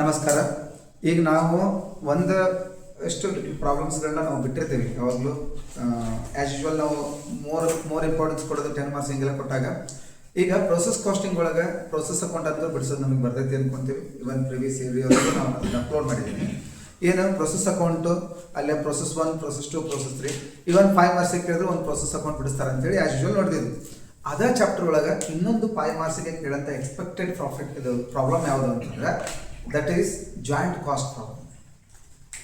ನಮಸ್ಕಾರ. ಈಗ ನಾವು ಒಂದು ಎಷ್ಟು ಪ್ರಾಬ್ಲಮ್ಸ್ಗಳನ್ನ ನಾವು ಬಿಟ್ಟಿರ್ತೀವಿ. ಯಾವಾಗಲೂ ಆ್ಯಸ್ ಯೂಶ್ವಲ್ ನಾವು ಮೋರ್ ಮೋರ್ ಇಂಪಾರ್ಟೆನ್ಸ್ ಕೊಡೋದು ಟೆನ್ ಮಾರ್ಕ್ಸ್ ಹಿಂಗೆಲ್ಲ ಕೊಟ್ಟಾಗ. ಈಗ ಪ್ರೊಸೆಸ್ ಕಾಸ್ಟಿಂಗ್ ಒಳಗೆ ಪ್ರೊಸೆಸ್ ಅಕೌಂಟ್ ಅಂತ ಬಿಡಿಸೋದು ನಮಗೆ ಬರ್ತೈತಿ ಅನ್ಕೊಂತೀವಿ. ಇವನ್ ಪ್ರಿವಿಯಸ್ ಇಯರ್ ನಾವು ಅದನ್ನು ಅಪ್ಲೋಡ್ ಮಾಡಿದ್ದೀನಿ ಏನು ಪ್ರೊಸೆಸ್ ಅಕೌಂಟು ಅಲ್ಲೇ process one process two process three even five marks ಕೇಳಿದ್ರೆ ಒಂದು ಪ್ರೊಸೆಸ್ ಅಕೌಂಟ್ ಬಿಡಿಸ್ತಾರೆ ಅಂತೇಳಿ ಆ್ಯಸ್ ಯೂಶ್ವಲ್ ನೋಡಿದ್ವಿ ಅದೇ ಚಾಪ್ಟರ್ ಒಳಗೆ ಇನ್ನೊಂದು ಫೈವ್ ಮಾರ್ಕ್ಸಿಗೆ ಕೇಳಂತ ಎಕ್ಸ್ಪೆಕ್ಟೆಡ್ ಪ್ರಾಫಿಟ್ ಇದು ಪ್ರಾಬ್ಲಮ್ ಯಾವುದು ಅಂತಂದ್ರೆ that is joint cost problem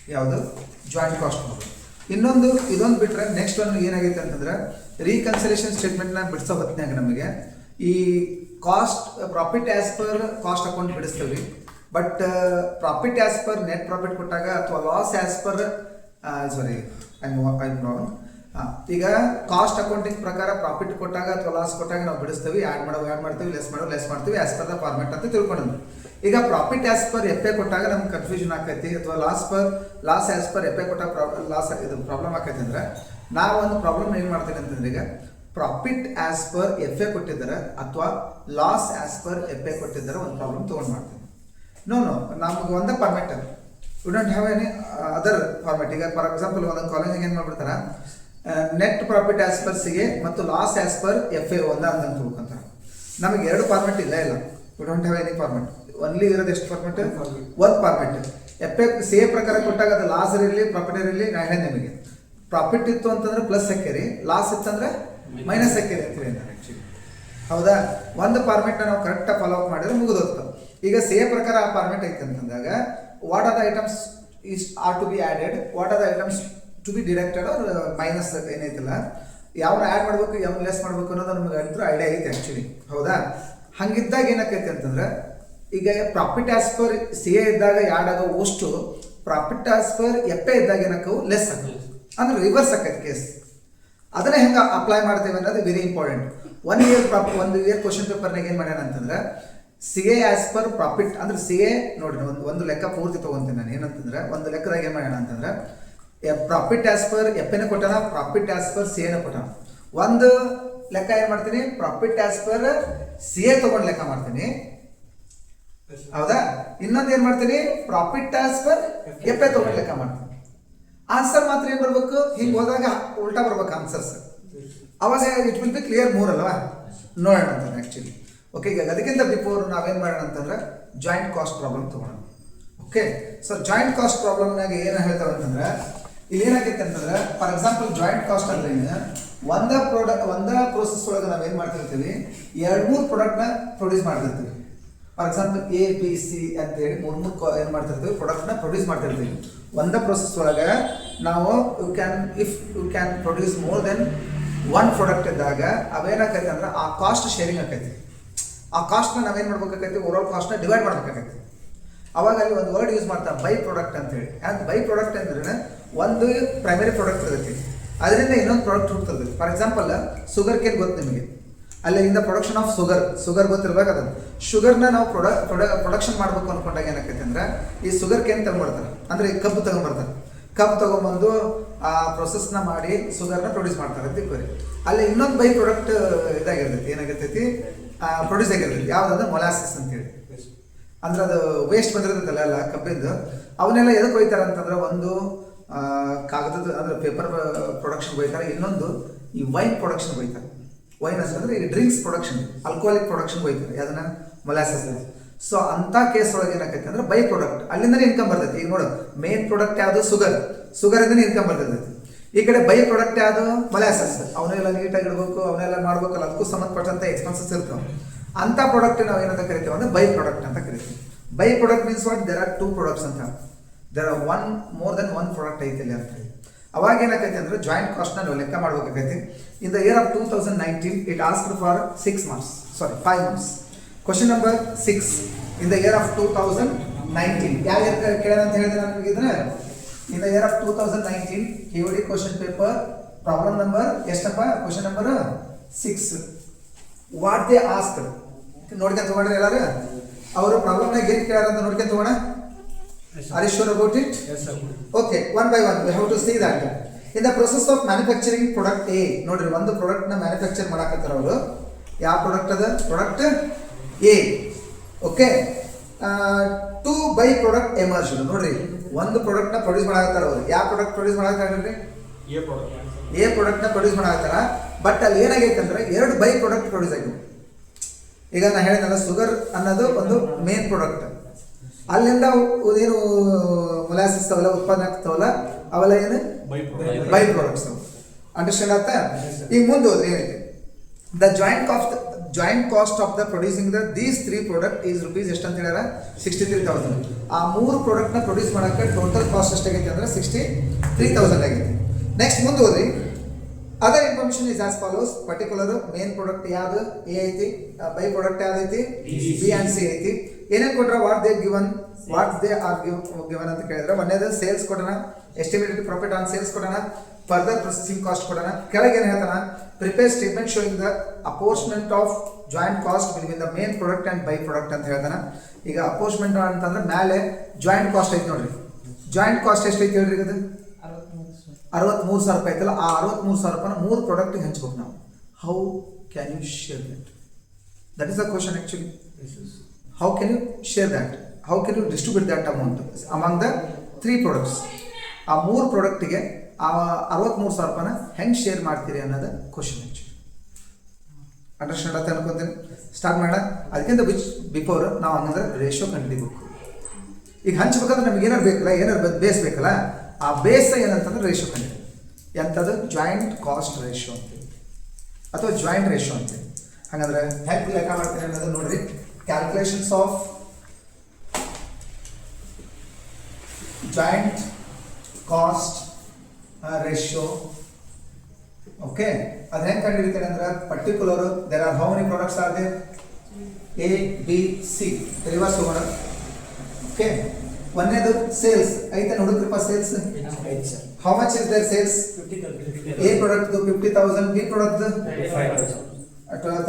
ಯಾವುದು? ಜಾಯಿಂಟ್ ಕಾಸ್ಟ್ ಪ್ರಾಬ್ಲಮ್ ಇನ್ನೊಂದು, ಇದೊಂದು ಬಿಟ್ರೆ ನೆಕ್ಸ್ಟ್ ಒಂದು ಏನಾಗೈತೆ ಅಂತಂದ್ರೆ ರೀಕನ್ಸಲೇಷನ್ ಸ್ಟೇಟ್ಮೆಂಟ್ನ ಬಿಡಿಸೋ ಹೊತ್ನ್ಯಾಗ ನಮಗೆ ಈ cost profit as per cost account ಬಿಡಿಸ್ತೀವಿ but profit as per net profit ಕೊಟ್ಟಾಗ ಅಥವಾ loss as per sorry I I wrong ಈಗ ಕಾಸ್ಟ್ ಅಕೌಂಟಿಂಗ್ ಪ್ರಕಾರ ಪ್ರಾಫಿಟ್ ಕೊಟ್ಟಾಗ ಅಥವಾ ಲಾಸ್ ಕೊಟ್ಟಾಗ ನಾವು ಬಿಡಿಸ್ತೀವಿ ಆ್ಯಡ್ ಮಾಡೋ ಆ್ಯಡ್ ಮಾಡ್ತೀವಿ ಲೆಸ್ ಮಾಡೋ ಲೆಸ್ ಮಾಡ್ತೀವಿ ಆಸ್ ಪರ್ ದ ಫಾರ್ಮೆಟ್ ಅಂತ ತಿಳ್ಕೊಂಡು ಈಗ profit as per F A ಕೊಟ್ಟಾಗ ನಮ್ಗೆ ಕನ್ಫ್ಯೂಷನ್ ಆಕೈತಿ, ಅಥವಾ loss per loss as per F A ಕೊಟ್ಟಾಗ ಲಾಸ್ ಇದು ಪ್ರಾಬ್ಲಮ್ ಆಕೈತಿ ಅಂದ್ರೆ, ನಾವು ಒಂದು ಪ್ರಾಬ್ಲಮ್ ಏನು ಮಾಡ್ತೀವಿ ಅಂತಂದ್ರೆ ಈಗ profit as per F A ಕೊಟ್ಟಿದ್ದಾರೆ ಅಥವಾ loss as per F A ಕೊಟ್ಟಿದ್ದಾರೆ ಒಂದು ಪ್ರಾಬ್ಲಮ್ ತೊಗೊಂಡು ಮಾಡ್ತೀವಿ. ನೋ ನೋ ನಮ್ಗೆ ಒಂದೇ format we don't have any other format ಈಗ ಫಾರ್ ಎಕ್ಸಾಂಪಲ್ ಒಂದೊಂದು ಕಾಲೇಜಿಗೆ ಏನು ಮಾಡ್ಬಿಡ್ತಾರೆ? ನೆಟ್ ಪ್ರಾಫಿಟ್ ಆಸ್ ಪರ್ ಸಿಗೆ ಮತ್ತು loss as per F A ಒಂದ ಅಂತ ತಿಳ್ಕೊಂತಾರೆ ನಮಗೆ ಎರಡು ಫಾರ್ಮೆಟ್ ಇಲ್ಲ ಇಲ್ಲ. We don't have any format only ಇರೋದು ಎಷ್ಟು ಫಾರ್ಮೆಟ್ ಒಂದು format F A C A ಪ್ರಕಾರ ಕೊಟ್ಟಾಗ ಅದು ಲಾಸ್ ಇರಲಿ ಪ್ರಾಫಿಟ್ ಇರಲಿ ನಾ ಹೇಳಿ ನಿಮಗೆ. ಪ್ರಾಫಿಟ್ ಇತ್ತು ಅಂತಂದ್ರೆ ಪ್ಲಸ್ ಹಾಕಿರಿ ಲಾಸ್ ಇತ್ತಂದ್ರೆ ಮೈನಸ್ ಹಾಕಿರಿ ಅಂತೀರಿ ಹೌದಾ? ಒಂದು ಫಾರ್ಮೆಟ್ನ ನಾವು ಕರೆಕ್ಟಾಗಿ ಫಾಲೋ ಅಪ್ ಮಾಡಿದ್ರೆ ಮುಗಿದೋಗ್ತು. ಈಗ ಸಿ ಎ ಪ್ರಕಾರ ಆ ಫಾರ್ಮೆಟ್ ಐತೆ ಅಂತಂದಾಗ what are the items is are to be added what are the items to be deducted or minus ಏನೈತಿಲ್ಲ ಯಾವ ಆ್ಯಡ್ ಮಾಡಬೇಕು ಯಾವ ಲೆಸ್ ಮಾಡಬೇಕು ಅನ್ನೋದು ನಮಗೆ ಅಂತೂ ಐಡಿಯಾ ಐತೆ ಆ್ಯಕ್ಚುಲಿ ಹೌದಾ? ಹಂಗಿದ್ದಾಗ ಏನಾಕೈತೆ ಅಂತಂದ್ರೆ ಈಗ profit as per C A ಇದ್ದಾಗ ಆ್ಯಡ್ ಆಗೋ ಅಷ್ಟು profit as per F A ಇದ್ದಾಗ ಏನಕ್ಕವು ಲೆಸ್ ಆಗಲ್ಲ ಅಂದ್ರೆ ರಿವರ್ಸ್ ಆಕೈತೆ ಕೇಸ್ ಅದನ್ನ ಹೆಂಗೆ ಅಪ್ಲೈ ಮಾಡ್ತೇವೆ ಅನ್ನೋದು ವೆರಿ ಇಂಪಾರ್ಟೆಂಟ್ ಒನ್ ಇಯರ್ ಪ್ರಾಪ್ ಒಂದು ಇಯರ್ ಕ್ವಶನ್ ಪೇಪರ್ನಾಗ ಏನು ಮಾಡ್ಯಾನ ಅಂತಂದ್ರೆ C A as per profit ಅಂದ್ರೆ ಸಿ ಎ ನೋಡಿ ಒಂದು ಒಂದು ಲೆಕ್ಕ ಪೂರ್ತಿ ತೊಗೊಂತೀನಿ ನಾನು. ಏನಂತಂದ್ರೆ ಒಂದು ಲೆಕ್ಕದಾಗ ಏನು ಮಾಡ್ಯಾನ ಅಂತಂದ್ರೆ ಪ್ರಾಫಿಟ್ ಆಸ್ ಪರ್ ಎಫ್ ಎನ ಕೊಟ್ಟಾನ ಪ್ರಾಫಿಟ್ ಆಸ್ ಪರ್ ಸಿ ಎನ ಕೊಟ್ಟಾನ. ಒಂದು ಲೆಕ್ಕ ಏನು ಮಾಡ್ತೀನಿ? Profit as per C A ತೊಗೊಂಡು ಲೆಕ್ಕ ಮಾಡ್ತೀನಿ. ಹೌದಾ? ಇನ್ನೊಂದು ಏನು ಮಾಡ್ತೀನಿ? Profit as per F A ತೊಗೊಂಡು ಲೆಕ್ಕ ಮಾಡ್ತೀನಿ. ಆನ್ಸರ್ ಮಾತ್ರ ಏನು ಬರ್ಬೇಕು? ಹಿಂಗೆ ಹೋದಾಗ ಉಲ್ಟಾ ಬರ್ಬೇಕು ಆನ್ಸರ್ಸ್ ಅವಾಗ ಇಟ್ ವಿಲ್ ಬಿ ಕ್ಲಿಯರ್ ಮೂರ್ ಅಲ್ವಾ? ನೋಡೋಣ ಅಂತ ಆ್ಯಕ್ಚುಲಿ ಓಕೆ ಈಗ ಅದಕ್ಕಿಂತ ಬಿಫೋರ್ ನಾವೇನು ಮಾಡೋಣ ಅಂತಂದ್ರೆ ಜಾಯಿಂಟ್ ಕಾಸ್ಟ್ ಪ್ರಾಬ್ಲಮ್ ತೊಗೊಳೋಣ ಓಕೆ ಸೊ ಜಾಯಿಂಟ್ ಕಾಸ್ಟ್ ಪ್ರಾಬ್ಲಮ್ನಾಗ ಏನು ಹೇಳ್ತಾವೆ ಅಂತಂದ್ರೆ ಇಲ್ಲಿ ಏನಾಗೈತೆ ಅಂತಂದ್ರೆ ಫಾರ್ ಎಕ್ಸಾಂಪಲ್ ಜಾಯಿಂಟ್ ಕಾಸ್ಟ್ ಅಂದ್ರೆ ಏನು ಒಂದ ಪ್ರಾಡಕ್ಟ್ ಒಂದ ಪ್ರೋಸೆಸ್ ಒಳಗೆ ನಾವು ಏನು ಮಾಡ್ತಿರ್ತೀವಿ? ಎರಡು, ಮೂರು ಪ್ರಾಡಕ್ಟ್ನ ಪ್ರೊಡ್ಯೂಸ್ ಮಾಡ್ತಿರ್ತೀವಿ. For example A B C ಅಂತೇಳಿ ಮೂರು ಮೂರು ಏನು ಮಾಡ್ತಿರ್ತೀವಿ? ನ ಪ್ರೊಡ್ಯೂಸ್ ಮಾಡ್ತಿರ್ತೀವಿ. ಒಂದೇ ಪ್ರೊಸೆಸ್ ಒಳಗೆ ನಾವು you can if you can produce more than one product ಇದ್ದಾಗ, ಅವೇನಾಕೈತೆ ಅಂದ್ರೆ, ಆ ಕಾಸ್ಟ್ ಶೇರಿಂಗ್ ಆಕೈತಿ. ಆ ಕಾಸ್ಟ್ನ ನಾವೇನು ಮಾಡ್ಬೇಕಾಗೈತಿ ಓವರ್ ಕಾಸ್ಟ್ನ ಡಿವೈಡ್ ಮಾಡ್ಬೇಕಾಗೈತಿ ಅವಾಗ ಅಲ್ಲಿ ಒಂದು ವರ್ಡ್ ಯೂಸ್ ಮಾಡ್ತಾರೆ ಬೈ ಪ್ರಾಡಕ್ಟ್ ಅಂತೇಳಿ ಯಾಕೆ? ಬೈ ಪ್ರಾಡಕ್ಟ್ ಅಂದ್ರೆ ಒಂದು ಪ್ರೈಮರಿ ಪ್ರಾಡಕ್ಟ್ ಇರುತ್ತೆ ಅದರಿಂದ ಇನ್ನೊಂದು ಪ್ರಾಡಕ್ಟ್ ಹುಡ್ತದೆ ಫಾರ್ ಎಕ್ಸಾಂಪಲ್ ಸುಗರ್ ಕೇನ್ ಗೊತ್ತು ನಿಮಗೆ. ಅಲ್ಲಿಂದ ಪ್ರೊಡಕ್ಷನ್ ಆಫ್ ಸುಗರ್ ಶುಗರ್ ಗೊತ್ತಿರ್ಬೇಕು ಅದನ್ನು. ಶುಗರ್ನ ನಾವು ಪ್ರೊಡ ಪ್ರೊಡಕ್ಷನ್ ಮಾಡಬೇಕು ಅನ್ಕೊಂಡಾಗ ಏನಾಕೈತೆ ಅಂದ್ರೆ, ಈ ಸುಗರ್ ಕೇನ್ ತಗೊಂಡ್ಬರ್ತಾರೆ ಅಂದ್ರೆ ಈ ಕಬ್ಬು ತಗೊಂಡ್ಬರ್ತಾರೆ ಕಬ್ಬು ತಗೊಂಡ್ಬಂದು ಆ ಪ್ರೊಸೆಸ್ನ ಮಾಡಿ ಸುಗರ್ನ ಪ್ರೊಡ್ಯೂಸ್ ಮಾಡ್ತಾರೆ ಅಂತ ತಿಳ್ಕೊರಿ. ಅಲ್ಲಿ ಇನ್ನೊಂದು ಬೈ ಪ್ರಾಡಕ್ಟ್ ಇದಾಗಿರ್ತೈತಿ. ಏನಾಗಿರ್ತೈತಿ? ಪ್ರೊಡ್ಯೂಸ್ ಆಗಿರ್ತೈತಿ. ಯಾವ್ದಂದ್ರೆ ಮೊಲಾಸಿಸ್ ಅಂತೇಳಿ ಅಂದ್ರೆ ಅದು ವೇಸ್ಟ್ ಬಂದಿರ್ತೈತಲ್ಲ ಅಲ್ಲ ಕಬ್ಬಿಂದು. ಅವನ್ನೆಲ್ಲ ಎದಕ್ಕೆ ಹೋಯ್ತಾರೆ ಅಂತಂದ್ರೆ ಒಂದು ಕಾಗದದ ಅಂದರೆ ಪೇಪರ್ ಪ್ರೊಡಕ್ಷನ್ ಬೈತಾರೆ. ಇನ್ನೊಂದು ಈ ವೈನ್ ಪ್ರೊಡಕ್ಷನ್ ಬೈತಾರೆ. ವೈನ್ ಅಂದರೆ ಈ ಡ್ರಿಂಕ್ಸ್ ಪ್ರೊಡಕ್ಷನ್ ಆಲ್ಕೋಹಾಲಿಕ್ ಪ್ರೊಡಕ್ಷನ್ ಬೈತಾರೆ. ಅದನ್ನ ಮೊಲಾಸಸ್ ಸೊ ಅಂಥ ಕೇಸ್ ಒಳಗೆ ಏನಾಕೈತೆ ಅಂದ್ರೆ ಬೈ ಪ್ರಾಡಕ್ಟ್ ಅಲ್ಲಿಂದನೇ ಇನ್ಕಮ್ ಬರ್ತೈತಿ. ಈಗ ನೋಡು ಮೇನ್ ಪ್ರಾಡಕ್ಟ್ ಯಾವುದು? ಸುಗರ್ ಸುಗರ್ ಇಂದನೇ ಇನ್ಕಮ್ ಬರ್ತೈತಿ. ಈ ಕಡೆ ಬೈ ಪ್ರಾಡಕ್ಟ್ ಯಾವುದು? ಮೊಲಾಸಸ್ ಅವನ್ನೆಲ್ಲ ನೀಟಾಗಿ ಇಡಬೇಕು ಅವನ್ನೆಲ್ಲ ಮಾಡ್ಬೇಕಲ್ಲ. ಅದಕ್ಕೂ ಸಂಬಂಧಪಟ್ಟಂಥ ಎಕ್ಸ್ಪೆನ್ಸಸ್ ಇರ್ತಾವೆ. ಅಂಥ ಪ್ರಾಡಕ್ಟ್ ನಾವು ಏನಂತ ಕರಿತೀವಿ ಅಂದ್ರೆ ಬೈ ಪ್ರಾಡಕ್ಟ್ ಅಂತ ಕರಿತೀವಿ. By product means what there are two products ಅಂತ. There are one more than one product ಐತಿ ಇಲ್ಲಿ ಅಂತ ಹೇಳಿ. ಅವಾಗ ಏನಾಗೈತೆ ಅಂದರೆ ಜಾಯಿಂಟ್ ಕಾಸ್ಟ್ನ ನಾವು ಲೆಕ್ಕ ಮಾಡ್ಬೇಕಾಗೈತಿ in the year of two thousand nineteen it asked for six months sorry five months question number six in the year of two thousand nineteen ಯಾವ ಇಯರ್ ಕೇಳೋಣ ಅಂತ ಹೇಳಿದ್ರೆ ನಮಗಿದ್ರೆ in the year of two thousand nineteen K D question paper problem number ಎಷ್ಟಪ್ಪ? Question number six what they ask ನೋಡ್ಕೊಂತ ತಗೊಂಡ್ರೆ ಎಲ್ಲಾರು? ಅವರು ಪ್ರಾಬ್ಲಮ್ನಾಗ ಏನು ಕೇಳಾರ ಅಂತ ನೋಡ್ಕೊಂತ ತಗೋಣ. Are it? Yes, sir. Okay one by one we have to see that. In the process of manufacturing product A ನೋಡ್ರಿ ಒಂದು ಪ್ರಾಡಕ್ಟ್ನ ಮ್ಯಾನುಫ್ಯಾಕ್ಚರ್ ಮಾಡಾಕತ್ತಾರ ಅವರು. ಯಾವ ಪ್ರಾಡಕ್ಟ್ ಅದ? Product A okay two by product emerge ನೋಡ್ರಿ ಒಂದು ಪ್ರಾಡಕ್ಟ್ನ ಪ್ರೊಡ್ಯೂಸ್ ಮಾಡಾಕತ್ತಾರ ಅವ್ರು. ಯಾವ ಪ್ರಾಡಕ್ಟ್ ಪ್ರೊಡ್ಯೂಸ್ ಮಾಡಾಕತ್ತಾರ್ರಿ ಎ ಪ್ರಾಡಕ್ಟ್ ಎ ಪ್ರಾಡಕ್ಟ್ನ ಪ್ರೊಡ್ಯೂಸ್ ಮಾಡಾಕತ್ತಾರ. ಬಟ್ ಅಲ್ಲಿ ಏನಾಗೈತೆ ಅಂದ್ರೆ ಎರಡು ಬೈ ಪ್ರಾಡಕ್ಟ್ ಪ್ರೊಡ್ಯೂಸ್ ಆಗಿವೆ ಈಗ ನಾ ಹೇಳಿದ್ನಲ್ಲ ಶುಗರ್ ಅನ್ನೋದು ಒಂದು ಮೇನ್ ಪ್ರಾಡಕ್ಟ್ ಅಲ್ಲಿಂದ ಏನು ಮೊಲಾಸಿಸ್ ಅವೆಲ್ಲ ಉತ್ಪಾದನೆ ಆಗ್ತಾವಲ್ಲ ಅವೆಲ್ಲ ಏನು? By product by products understand ಆಗ್ತಾ ಈಗ ಮುಂದೆ ಹೋದ್ರೆ ಏನೈತೆ the joint cost joint cost of the producing the these three product is rupees ಎಷ್ಟು ಅಂತ ಹೇಳ್ಯಾರ? ಸಿಕ್ಸ್ಟಿ ತ್ರೀ ತೌಸಂಡ್ ಆ ಮೂರು ಪ್ರಾಡಕ್ಟ್ನ ಪ್ರೊಡ್ಯೂಸ್ ಮಾಡೋಕ್ಕೆ ಟೋಟಲ್ ಕಾಸ್ಟ್ ಎಷ್ಟಾಗೈತೆ ಅಂದ್ರೆ ಸಿಕ್ಸ್ಟಿ ತ್ರೀ ತೌಸಂಡ್ ಆಗೈತೆ. ನೆಕ್ಸ್ಟ್ ಮುಂದೆ ಹೋದ್ರಿ other information is as follows particular main product ಯಾವುದು? ಎ ಐತಿ ಬೈ ಪ್ರಾಡಕ್ಟ್ ಯಾವ್ದೈತಿ? ಬಿ ಆ್ಯಂಡ್ ಸಿ ಐತಿ. ಏನೇನು ಕೊಟ್ರ what they given what they are give given ಅಂತ ಕೇಳಿದ್ರೆ, ಒಂದೇದು ಸೇಲ್ಸ್ ಕೊಡೋಣ ಎಸ್ಟಿಮೇಟೆಡ್ ಪ್ರಾಫಿಟ್ ಆನ್ ಸೇಲ್ಸ್ ಕೊಡೋಣ ಫರ್ದರ್ ಪ್ರೊಸೆಸಿಂಗ್ ಕಾಸ್ಟ್ ಕೊಡೋಣ. ಕೆಳಗೆ ಏನು ಹೇಳ್ತಾನ? Prepare statement showing the apportionment of joint cost between the main product and by product ಅಂತ ಹೇಳ್ತಾನೆ. ಈಗ ಅಪೋರ್ಸ್ಮೆಂಟ್ ಅಂತಂದ್ರೆ ಮೇಲೆ ಜಾಯಿಂಟ್ ಕಾಸ್ಟ್ ಐತೆ ನೋಡ್ರಿ. ಜಾಯಿಂಟ್ ಕಾಸ್ಟ್ ಎಷ್ಟು ಐತಿ ಹೇಳ್ರಿ ಅದು ಅರವತ್ಮೂರು ಸಾವಿರ ರೂಪಾಯಿ ಐತಲ್ಲ, ಆ ಅರವತ್ಮೂರು ಸಾವಿರ ರೂಪಾಯಿನ ಮೂರು ಪ್ರಾಡಕ್ಟಿಗೆ ಹಂಚ್ಬೇಕು ನಾವು. How can you share that that is the question actually how can you share that how can you distribute that amount among the three products ಆ ಮೂರು ಪ್ರಾಡಕ್ಟಿಗೆ ಆ ಅರವತ್ಮೂರು ಸಾವಿರ ರೂಪಾಯಿನ ಹೆಂಗೆ ಶೇರ್ ಮಾಡ್ತೀರಿ ಅನ್ನೋದು ಕ್ವಶನ್ ಅಂಡರ್ಸ್ಟ್ಯಾಂಡ್ ಅಂತ ಅನ್ಕೊಂತೀನಿ. ಸ್ಟಾರ್ಟ್ ಮಾಡೋಣ. ಅದಕ್ಕಿಂತ ಬಿಚ್ ಬಿಫೋರ್ ನಾವು ಹಂಗಂದ್ರೆ ರೇಷೋ ಕಂಡುಹಿಡಿಬೇಕು. ಈಗ ಹಂಚ್ಬೇಕಂದ್ರೆ ನಮ್ಗೆ ಏನಾರು ಬೇಕಲ್ಲ, ಏನಾರು ಬೇಸ್ ಬೇಕಲ್ಲ, ಆ ಬೇಸ್ ಏನಂತಂದ್ರೆ ರೇಷೋ ಕಂಡು ಎಂಥದ್ದು ಜಾಯಿಂಟ್ ಕಾಸ್ಟ್ ರೇಷೋ ಅಂತೇಳಿ ಅಥವಾ ಜಾಯಿಂಟ್ ರೇಷೋ ಅಂತೇಳಿ ಹಾಗಂದ್ರೆ ಹೆಲ್ಪ್ ಲೆಕ್ಕ ಮಾಡ್ತೀನಿ ಅನ್ನೋದು ನೋಡ್ರಿ. Calculations of joint cost ratio. Okay ಅದು ಹೆಂಗೆ ಕಂಡು ಹಿಡಿತಾರೆ ಅಂದ್ರೆ particular there are how many products are there A B C reverse ಹೋಗೋಣ ಓಕೆ ಒಂದನೇದು ಸೇಲ್ಸ್ ಐತೆ ನೋಡಿದ್ರಪ್ಪ sales how much is there sales A product fifty thousand B product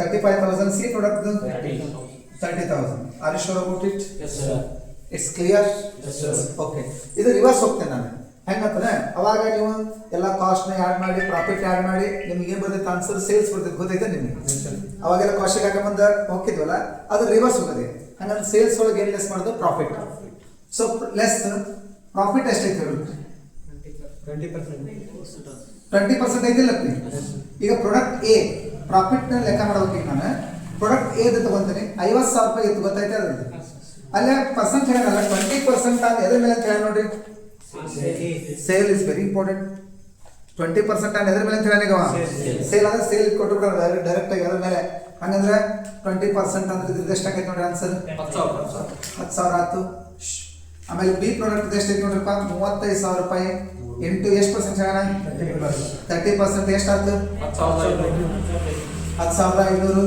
thirty five thousand C product thirty thousand are you sure about it it's clear okay ಇದು reverse ಹೋಗ್ತೇನೆ ನಾನು. ಹೆಂಗಂತಾನೆ ಅವಾಗ ನೀವು ಎಲ್ಲ ಕಾಸ್ಟ್ನ ಆ್ಯಡ್ ಮಾಡಿ ಪ್ರಾಫಿಟ್ ಆ್ಯಡ್ ಮಾಡಿ ನಿಮ್ಗೆ ಏನು ಬರ್ತೈತೆ ಆನ್ಸರ್ ಸೇಲ್ಸ್ ಬರ್ತೈತೆ. ಗೊತ್ತೈತೆ ನಿಮಗೆ? ಅವಾಗೆಲ್ಲ ಕಾಸ್ಟ್ ಹಾಕೊಂಬಂದ ಹೋಗಿದ್ವಲ್ಲ ಅದು ರಿವರ್ಸ್ ಹೋಗೋದೆ. ಹಂಗಂದ್ರೆ ಸೇಲ್ಸ್ ಒಳಗೆ ಏನು ಲೆಸ್ ಮಾಡೋದು? ಪ್ರಾಫಿಟ್ ಸೊ ಲೆಸ್ ಪ್ರಾಫಿಟ್ ಎಷ್ಟೈತೆ ಹೇಳಿ? ಟ್ವೆಂಟಿ ಪರ್ಸೆಂಟ್ ಐತಿಲ್ಲ ಈಗ ಪ್ರಾಡಕ್ಟ್ ಎ ಪ್ರಾಫಿಟ್ನ ಲೆಕ್ಕ ಮಾಡ್ಬೇಕು ನಾನು ಪ್ರಾಡಕ್ಟ್ ಎ ತಗೊಂತಾನೆ ಐವತ್ತು ಸಾವಿರ ರೂಪಾಯಿ ಇತ್ತು ಗೊತ್ತಾಯ್ತಾ ಅದ್ರದ್ದು ಅಲ್ಲೇ ಪರ್ಸೆಂಟ್ ಹೇಳಲ್ಲ ಟ್ವೆಂಟಿ ಪರ್ಸೆಂಟ್ ಅಂತ ಎದ್ರ ಮೇಲೆ ಅಂತ ಹೇಳಿ ನೋಡ್ರಿ. Sale is very important twenty percent on ಎದ್ರ ಮೇಲೆ ಅಂತ ಹೇಳಿ ಸೇಲ್ ಅಂದ್ರೆ ಸೇಲ್ ಕೊಟ್ಟು ಡೈರೆಕ್ಟ್ ಆಗಿ ಅದ್ರ ಮೇಲೆ? ಹಂಗಂದ್ರೆ ಟ್ವೆಂಟಿ ಪರ್ಸೆಂಟ್ ಅಂದ್ರೆ ಇದ್ರ ಎಷ್ಟು ಆಗೈತೆ ನೋಡ್ರಿ ಆನ್ಸರ್ ಹತ್ತು ಸಾವಿರ. ಹತ್ತು ಆಯ್ತು. ಆಮೇಲೆ ಬಿ ಪ್ರಾಡಕ್ಟ್ ಎಷ್ಟು ಐತಿ ನೋಡ್ರಪ್ಪ? ಮೂವತ್ತೈದು ಸಾವಿರ ರೂಪಾಯಿ. ಎಂಟು ಎಷ್ಟು ಪರ್ಸೆಂಟ್ ಹೇಳೋಣ? ತರ್ಟಿ ಪರ್ಸೆಂಟ್ ಎಷ್ಟು ಆಯ್ತು? ಹತ್ತು ಸಾವಿರ. ಹತ್ತು ಸಾವಿರದ ಐನೂರು.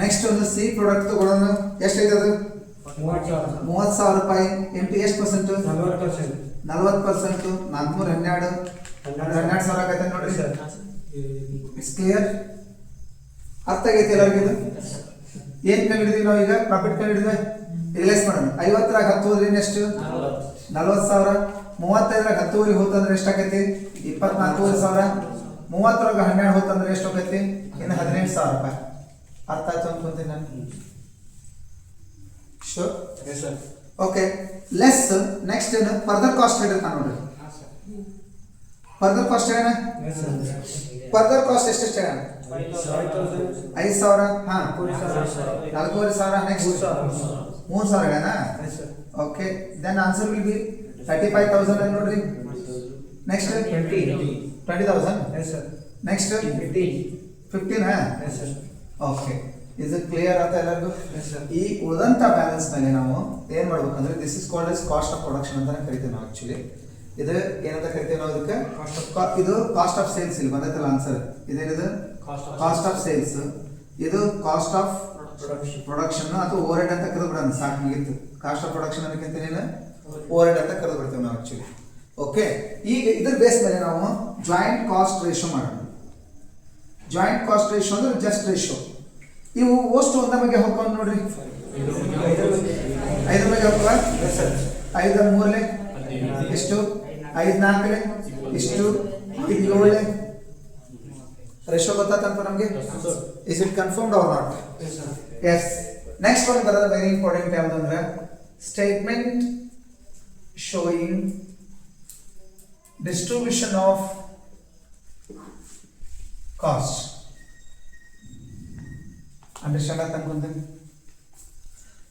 ನೆಕ್ಸ್ಟ್ ಒಂದು ಸಿ ಪ್ರಾಡಕ್ಟ್ ತಗೊಳ್ಳೋಣ ಎಷ್ಟೈತೆ ಅದು? ಮೂವತ್ತು ಸಾವಿರ. ರೂಪಾಯಿ. ಇಂಟು ಎಷ್ಟು ಪರ್ಸೆಂಟ್ ನಲ್ವತ್ತು ಪರ್ಸೆಂಟ್ ನಾಲ್ಕುನೂರ ಹನ್ನೆರಡು. ಹನ್ನೆರಡು ಸಾವಿರ. ಆಗೈತೆ ನೋಡ್ರಿ ಇಟ್ಸ್ ಕ್ಲಿಯರ್ ಅರ್ಥ ಆಗೈತೆ ಎಲ್ಲರಿಗೂ ಇದು ಏನು ಕಂಡು ಹಿಡಿದೀವಿ ನಾವು ಈಗ ಪ್ರಾಫಿಟ್ ಕಂಡು ಹಿಡಿದ್ವಿ ರಿಲೈಸ್ ಮಾಡೋಣ. ಐವತ್ತರಾಗ ಹತ್ತು ಹೋದ್ರೆ ಎಷ್ಟು? ನಲ್ವತ್ತು ಸಾವಿರ. ಮೂವತ್ತೈದರಾಗ ಹತ್ತುವರೆ ಹೋತಂದ್ರೆ ಎಷ್ಟಾಗೈತಿ ಇಪ್ಪತ್ನಾಲ್ಕೂವರೆ ಸಾವಿರ. ಮೂವತ್ತರಾಗ ಹನ್ನೆರಡು ಹೋತಂದ್ರೆ ಎಷ್ಟು ಹೋಗೈತಿ ಇನ್ನು ಹದಿನೆಂಟು ಸಾವಿರ ರೂಪಾಯಿ. ಅರ್ಥ ಆಯ್ತು ಅನ್ಕೊಂತೀನಿ ನಾನು ಶೋರ್ ಓಕೆ ಲೆಸ್ ನೆಕ್ಸ್ಟ್ ಏನು ಫರ್ದರ್ ಕಾಸ್ಟ್ ಹೇಳಿರ್ತಾನೆ ನೋಡ್ರಿ ಫರ್ದರ್ ಕಾಸ್ಟ್ ಹೇಳ ಫರ್ದರ್ ಕಾಸ್ಟ್ ಎಷ್ಟೆಷ್ಟು ಹೇಳ ಐದು ಸಾವಿರ ಹಾ ನಾಲ್ಕೂವರೆ ಸಾವಿರ ನೆಕ್ಸ್ಟ್ ಮೂರು ಸಾವಿರ ಹೇಳಣ okay then answer will be thirty five thousand ನೋಡ್ರಿ next twenty thousand next fifteen ಹಾ ಓಕೆ ಇದು ಕ್ಲಿಯರ್ ಅಂತ ಎಲ್ಲರಿಗೂ? ಈ ಉಳಿದಂಥ ಬ್ಯಾಲೆನ್ಸ್ ಮೇಲೆ ನಾವು ಏನ್ ಮಾಡ್ಬೇಕಂದ್ರೆ this is called is cost of production ಅಂತಾನೆ ಕರಿತೀವಿ ನಾವು ಆಕ್ಚುಲಿ ಇದು ಏನಂತ ಕರಿತೀವಿ ನಾವು ಇದಕ್ಕೆ? ಆಫ್ ಇದು ಕಾಸ್ಟ್ ಆಫ್ ಸೇಲ್ಸ್ ಇಲ್ಲಿ ಬಂದೈತಲ್ಲ ಆನ್ಸರ್ ಇದೇನಿದು? ಕಾಸ್ಟ್ ಆಫ್ ಸೇಲ್ಸ್ ಇದು ಕಾಸ್ಟ್ ಆಫ್ ಪ್ರೊಡಕ್ಷನ್ ಅಥವಾ ಓವರ್ ಹೆಡ್ ಅಂತ ಕರೆದು ಬಿಡೋಣ ಸಾಕು ಮುಗೀತು. ಕಾಸ್ಟ್ ಆಫ್ ಪ್ರೊಡಕ್ಷನ್ ಅದಕ್ಕಿಂತ ನೀನು ಓವರ್ ಹೆಡ್ ಅಂತ ಕರೆದು ಬಿಡ್ತೇವೆ ನಾವು ಆಕ್ಚುಲಿ ಓಕೆ ಈಗ ಇದ್ರ ಬೇಸ್ ಮೇಲೆ ನಾವು ಜಾಯಿಂಟ್ ಕಾಸ್ಟ್ ರೇಷೋ ಮಾಡೋಣ. ಜಾಯಿಂಟ್ ಕಾಸ್ಟ್ ರೇಷೋ ಅಂದ್ರೆ ಜಸ್ಟ್ ರೇಷೋ ಇವು ಓಷ್ಟು ಒಂದ ಬಗ್ಗೆ ಹೋಗ್ಕೊಂಡು ನೋಡ್ರಿ. ಐದು ಬಗ್ಗೆ ಹೋಗ್ತವ ಐದು ಮೂರಲೆ? ಎಷ್ಟು? ಐದು ನಾಲ್ಕಲೆ? ಇಷ್ಟು ಐದು ಏಳಲೆ? ರೇಷೋ ಗೊತ್ತಾತಂತ ನಮಗೆ? Is it confirmed or not yes next ಒಂದು ಬರೋದು ವೆರಿ ಇಂಪಾರ್ಟೆಂಟ್ ಯಾವುದು ಅಂದ್ರೆ statement showing distribution of cost ಅಂತ ಅನ್ಕೊಂತೀನಿ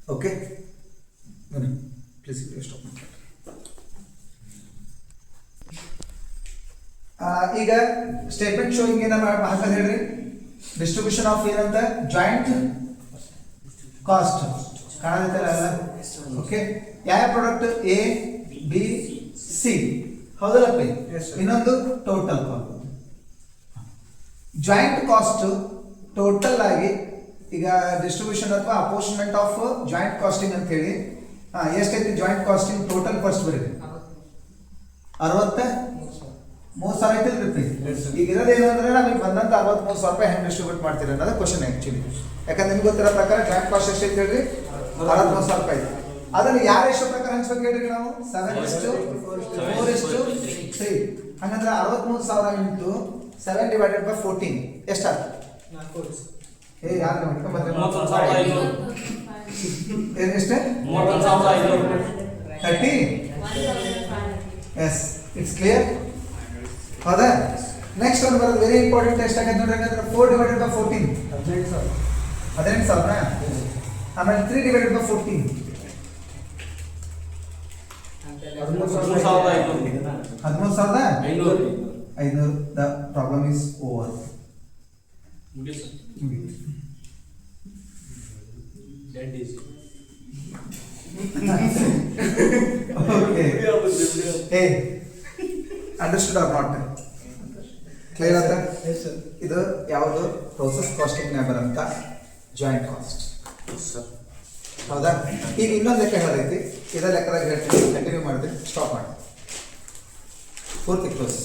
ಓಕೆ ಬನ್ನಿ ಪ್ಲೀಸ್ ಸ್ಟಾಪ್ ಈಗ ಸ್ಟೇಟ್ಮೆಂಟ್ ಶೋಯಿಂಗ್ ಏನ ಹಾಕಲ್ ಹೇಳ್ರಿ? ಡಿಸ್ಟ್ರಿಬ್ಯೂಷನ್ ಆಫ್ ಏನಂತ? ಜಾಯಿಂಟ್ ಕಾಸ್ಟ್ ಕಾಣದೈತಲ್ಲ ಓಕೆ ಯಾವ ಪ್ರಾಡಕ್ಟ್ ಎ ಬಿ ಸಿ ಹೌದಲ್ಲಪ್ಪ? ಇನ್ನೊಂದು ಟೋಟಲ್ ಜಾಯಿಂಟ್ ಕಾಸ್ಟ್ ಟೋಟಲ್ ಆಗಿ ಈಗ ಡಿಸ್ಟ್ರಿಬ್ಯೂಷನ್ ಅಥವಾ ಅಪೋರ್ಷನ್ಮೆಂಟ್ ಆಫ್ ಜಾಯಿಂಟ್ ಕಾಸ್ಟಿಂಗ್ ಅಂತ ಹೇಳಿ ಎಷ್ಟೈತಿ ಜಾಯಿಂಟ್ ಕಾಸ್ಟಿಂಗ್ ಟೋಟಲ್ ಫಸ್ಟ್ ಬರೀ? ಅರವತ್ತ? ಮೂರು ಸಾವಿರ ಐತಿ ರುಪಿ Yes, sir. ಈಗ ಇರೋದೇನು ಅಂದ್ರೆ ನಮಗೆ ಬಂದಂತ ಅರವತ್ಮೂರು ಸಾವಿರ ರೂಪಾಯಿ ಹೆಂಗೆ ಡಿಸ್ಟ್ರಿಬ್ಯೂಟ್ ಮಾಡ್ತೀರಿ ಅನ್ನೋದು ಕ್ವಶನ್ ಆಕ್ಚುಲಿ ಯಾಕಂದ್ರೆ ನಿಮ್ಗೆ ಗೊತ್ತಿರೋ ಪ್ರಕಾರ ಜಾಯಿಂಟ್ ಕಾಸ್ಟ್ ಎಷ್ಟು ಐತಿ ಹೇಳ್ರಿ? ಅರವತ್ಮೂರು ಸಾವಿರ ರೂಪಾಯಿ. ಅದನ್ನ ಯಾರ ಎಷ್ಟು ಪ್ರಕಾರ ಹಂಚ್ಬೇಕು ಹೇಳ್ರಿ ನಾವು? ಸೆವೆನ್ ಎಷ್ಟು ಫೋರ್ ಎಷ್ಟು ತ್ರೀ ಹಂಗಂದ್ರೆ ಅರವತ್ಮೂರು ಸಾವಿರ into seven divided by fourteen ಎಷ್ಟಾಗ್ತದೆ ಏ ಯಾರು ಮೂವತ್ತೊಂದು ಸಾವಿರದ ಐನೂರು. ಬಂದ್ರೆ ಎಷ್ಟೇ? ಮೂವತ್ತೊಂದು ಸಾವಿರದ ಐನೂರು. ತರ್ಟಿ? ಎಸ್ ಇಟ್ಸ್ ಕ್ಲಿಯರ್ ಹೌದಾ? ನೆಕ್ಸ್ಟ್ ಒಂದು ಬರೋದು ವೆರಿ ಇಂಪಾರ್ಟೆಂಟ್ ಎಷ್ಟಾಗತ್ತೆ ನೋಡ್ರಿ ಯಾಕಂದ್ರೆ ಫೋರ್ ಡಿವೈಡೆಡ್ ಬೈ ಫೋರ್ಟೀನ್ ಹದಿನೆಂಟು ಸಾವಿರ. ಆಮೇಲೆ ತ್ರೀ ಡಿವೈಡೆಡ್ ಬೈ ಫೋರ್ಟೀನ್. ಹದಿಮೂರು ಸಾವಿರದ ಐನೂರು. ಐನೂರು. The problem is over easy. Okay ಏ ಅಂಡರ್ಸ್ಟುಡ್ ಆರ್ ನಾಟ್ ಕ್ಲಿಯರ್ ಆತ ಇದು ಯಾವುದು? ಪ್ರೋಸೆಸ್ ಕಾಸ್ಟಿಂಗ್ ಅಂತ? ಜಾಯಿಂಟ್ ಕಾಸ್ಟ್ ಹೌದಾ? ಈಗ ಇನ್ನೊಂದು ಲೆಕ್ಕ ಹೇಳೈತಿ ಇದ ಲೆಕ್ಕದಾಗ ಹೇಳ್ತೀನಿ. ಕಂಟಿನ್ಯೂ ಮಾಡಿದ್ರೆ ಸ್ಟಾಪ್ ಮಾಡಿ. ಪೂರ್ತಿ ಕ್ಲೋಸ್